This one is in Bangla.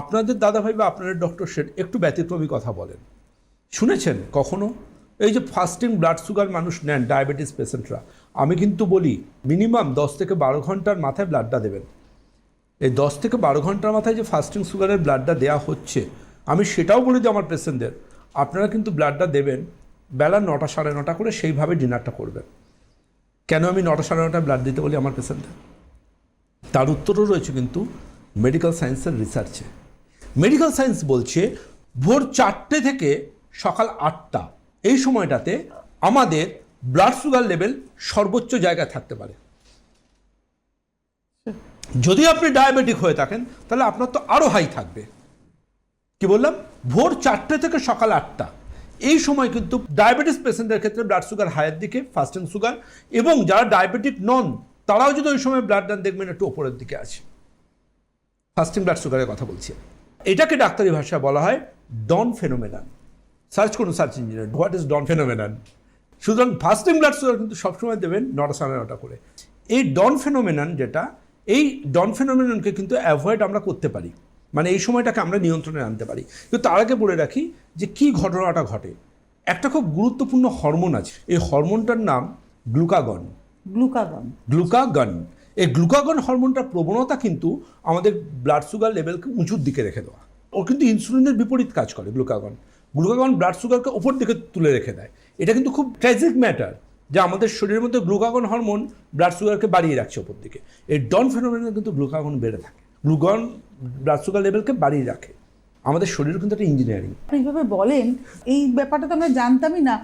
আপনাদের দাদাভাই বা আপনাদের ডক্টর শেঠ একটু ব্যতিক্রমী কথা বলেন। শুনেছেন কখনো? এই যে ফাস্টিং ব্লাড সুগার মানুষ নেন ডায়াবেটিস পেশেন্টরা আমি কিন্তু বলি মিনিমাম দশ থেকে বারো ঘণ্টার মাথায় ব্লাডটা দেবেন। এই দশ থেকে বারো ঘণ্টার মাথায় যে ফাস্টিং সুগারের ব্লাডটা দেওয়া হচ্ছে, আমি সেটাও বলি যে আমার পেশেন্টদের আপনারা কিন্তু ব্লাডটা দেবেন, বেলা নটা সাড়ে নটা করে সেইভাবে ডিনারটা করবেন। কেন আমি নটা সাড়ে নটায় ব্লাড দিতে বলি আমার পেশেন্টদের তার উত্তরও রয়েছে কিন্তু মেডিকেল সায়েন্সের রিসার্চে মেডিকেল সায়েন্স বলছে ভোর চারটে থেকে সকাল আটটা। এই সময়টাতে আমাদের ব্লাড সুগার লেভেল সর্বোচ্চ জায়গায় থাকতে পারে। যদি আপনি ডায়াবেটিক হয়ে থাকেন, তাহলে আপনার তো আরও হাই থাকবে। কি বললাম? ভোর চারটে থেকে সকাল আটটা। এই সময় কিন্তু ডায়াবেটিস পেশেন্টের ক্ষেত্রে ব্লাড সুগার হায়ের দিকে ফার্স্ট ফাস্টিং সুগার এবং যারা ডায়াবেটিক নন, তারাও যদি ওই সময় ব্লাড ডান দেখবেন একটু ওপরের দিকে আছে। ফাস্টিং ব্লাড সুগারের কথা বলছি। এটাকে ডাক্তারি ভাষা বলা হয় ডন ফেনোমেনান। সার্চ করুন সার্চ ইঞ্জিনে হোয়াট ইজ ডন ফেনোমেনান? সুতরাং ফাস্টিং ব্লাড সুগার কিন্তু সবসময় দেবেন নটা সাড়ে নটা করে। এই ডন ফেনোমেনান যেটা এই ডন ফেনোমেননকে কিন্তু অ্যাভয়েড আমরা করতে পারি। মানে এই সময়টাকে আমরা নিয়ন্ত্রণে আনতে পারি। কিন্তু তার আগে বলে রাখি যে কি ঘটনাটা ঘটে। একটা খুব গুরুত্বপূর্ণ হরমোন আছে। এই হরমোনটার নাম গ্লুকাগন গ্লুকাগন গ্লুকাগন এই গ্লুকাগন হরমোনটার প্রবণতা কিন্তু আমাদের ব্লাড সুগার লেভেলকে উঁচুর দিকে রেখে দেওয়া। ও কিন্তু ইনসুলিনের বিপরীত কাজ করে গ্লুকাগন গ্লুকাগন ব্লাড সুগারকে ওপর দিকে তুলে রেখে দেয়। এটা কিন্তু খুব ট্র্যাজিক ম্যাটার যে আমাদের শরীরের মধ্যে গ্লুকাগন হরমোন ব্লাড সুগারকে বাড়িয়ে রাখছে ওপর দিকে। এই ডন ফেনোমেনে কিন্তু গ্লুকাগন বেড়ে থাকে। গ্লুকন ব্লাড সুগার লেভেলকে বাড়িয়ে রাখে। আমাদের শরীর কিন্তু একটা ইঞ্জিনিয়ারিং এইভাবে বলেন, এই ব্যাপারটা তো আমরা জানতামই না।